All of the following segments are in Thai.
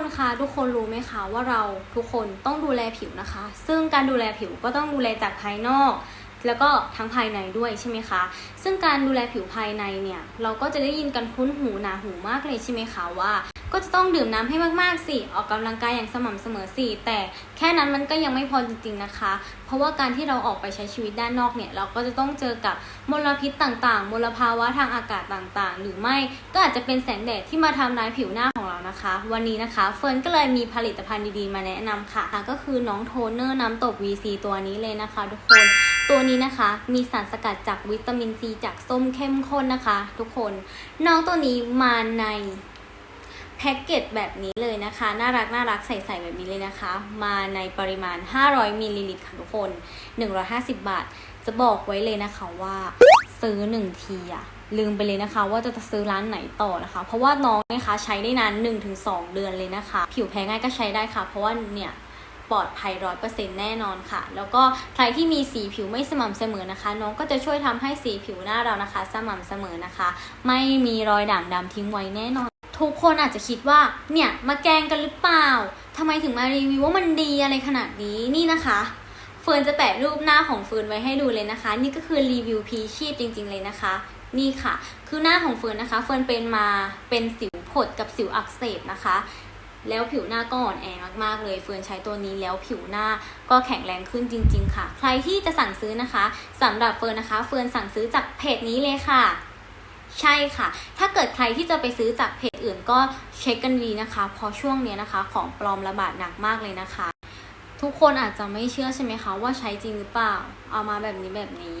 ทุกคนรู้ไหมคะว่าเราทุกคนต้องดูแลผิวนะคะ ซึ่งการดูแลผิวก็ต้องดูแลจากภายนอก แล้วก็ทั้งภายในด้วยใช่ไหมคะ ซึ่งการดูแลผิวภายในเนี่ยเราก็จะได้ยินกันคุ้นหูหนาหูมากเลยใช่ไหมคะว่า ก็จะต้องดื่มน้ำให้มากๆสิออกกำลังกายอย่างสม่ำเสมอสิแต่แค่นั้นมันก็ยังไม่พอจริงๆนะคะ เพราะว่าการที่เราออกไปใช้ชีวิตด้านนอกเนี่ยเราก็จะต้องเจอกับมลพิษต่างๆ มลภาวะทางอากาศต่างๆ หรือไม่ก็อาจจะเป็นแสงแดดที่มาทำร้ายผิวหน้า นะคะ วันนี้นะคะเฟิร์นก็เลยมีผลิตภัณฑ์ดีๆ มาแนะนำค่ะ ก็คือน้องโทนเนอร์น้ำตบ VC ตัวนี้เลยนะคะ ทุกคนตัวนี้นะคะ มีสารสกัดจากวิตามินซีจากส้มเข้มข้นนะคะ ทุกคนน้องตัวนี้มาในแพ็กเกจแบบนี้เลยนะคะ น่ารักน่ารักใสๆแบบนี้เลยนะคะ มาในปริมาณ 500มิลลิลิตรค่ะทุกคน 150 บาท จะบอกไว้เลยนะคะว่า ซื้อหนึ่งทีอะลืมไปเลยนะคะ ว่าจะซื้อร้านไหนต่อนะคะ เพราะว่าน้องนะคะใช้ได้นาน 1-2 เดือนเลยนะคะ ผิวแพ้ง่ายก็ใช้ได้ค่ะ เพราะว่าเนี่ยปลอดภัยร้อยเปอร์เซ็นต์แน่นอนค่ะ แล้วก็ใครที่มีสีผิวไม่สม่ำเสมอนะคะ น้องก็จะช่วยทำให้สีผิวหน้าเรานะคะ สม่ำเสมอนะคะ ไม่มีรอยด่างดำทิ้งไว้แน่นอน ทุกคนอาจจะคิดว่าเนี่ยมาแกงกันหรือเปล่าทำไมถึงมารีวิวว่ามันดีอะไรขนาดนี้นี่นะคะ เฟิร์นจะแปะรูปหน้าของเฟิร์นไว้ให้ดูเลยนะคะ นี่ก็คือรีวิวพีชีพจริง ๆ เลยนะคะ นี่ค่ะ คือหน้าของเฟิร์นนะคะ เฟิร์นเป็นมาเป็นสิวผดกับสิวอักเสบนะคะ แล้วผิวหน้าก็อ่อนแอมากๆเลย เฟิร์นใช้ตัวนี้แล้วผิวหน้าก็แข็งแรงขึ้นจริง ๆ ค่ะ ใครที่จะสั่งซื้อนะคะสำหรับเฟิร์นนะคะ เฟิร์นสั่งซื้อจากเพจนี้เลยค่ะใช่ค่ะ ถ้าเกิดใครที่จะไปซื้อจากเพจอื่นก็เช็คกันดีนะคะ เพราะช่วงเนี้ยนะคะ ของปลอมระบาดหนักมากเลยนะคะ ทุกคนอาจจะไม่เชื่อใช่ไหมคะว่าใช้จริงหรือเปล่า เอามาแบบนี้แบบนี้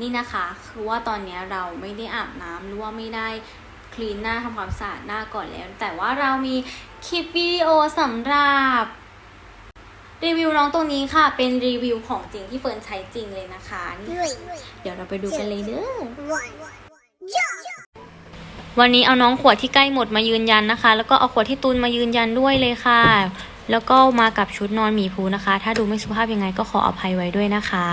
นี่นะคะ คือว่าตอนนี้เราไม่ได้อาบน้ำหรือว่าไม่ได้คลีนหน้าทำความสะอาดหน้าก่อนแล้ว แต่ว่าเรามีคลิปวิดีโอสำหรับรีวิวน้องตรงนี้ค่ะ เป็นรีวิวของจริงที่เฟิร์นใช้จริงเลยนะคะนี่เดี๋ยวเราไปดูกันเลยเด้อวันนี้เอาน้องขวดที่ใกล้หมดมายืนยันนะคะ แล้วก็เอาขวดที่ตูนมายืนยันด้วยเลยค่ะ แล้วก็มากับชุดนอนหมีภูนะคะ ถ้าดูไม่สุภาพยังไงก็ขออภัยไว้ด้วยนะคะ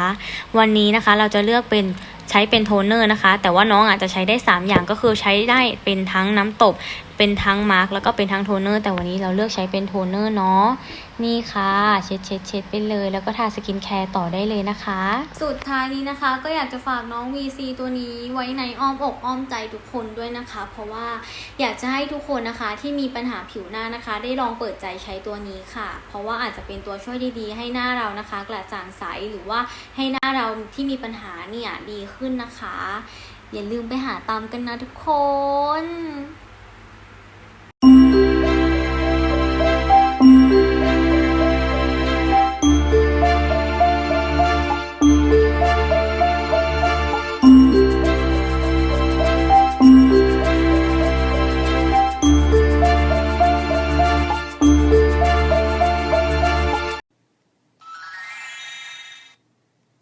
วันนี้นะคะเราจะเลือกเป็นใช้เป็นโทนเนอร์นะคะ แต่ว่าน้องอาจจะใช้ได้ 3 อย่างก็คือใช้ได้เป็นทั้งน้ำตบ เป็นทั้งมาร์กแล้วก็เป็นทั้งโทนเนอร์แต่วันนี้เราเลือกใช้เป็นโทนเนอร์เนาะนี่ค่ะเช็ดเช็ดเช็ดไปเลย แล้วก็ทาสกินแคร์ต่อได้เลยนะคะ สุดท้ายนี้นะคะ ก็อยากจะฝากน้อง VC ตัวนี้ไว้ในอ้อมอกอ้อมใจทุกคนด้วยนะคะ เพราะว่าอยากจะให้ทุกคนนะคะที่มีปัญหาผิวหน้านะคะ ได้ลองเปิดใจใช้ตัวนี้ค่ะ เพราะว่าอาจจะเป็นตัวช่วยดีๆ ให้หน้าเรานะคะ กระจ่างใสหรือว่าให้หน้าเราที่มีปัญหาเนี่ยดีขึ้นนะคะ อย่าลืมไปหาตามกันนะทุกคน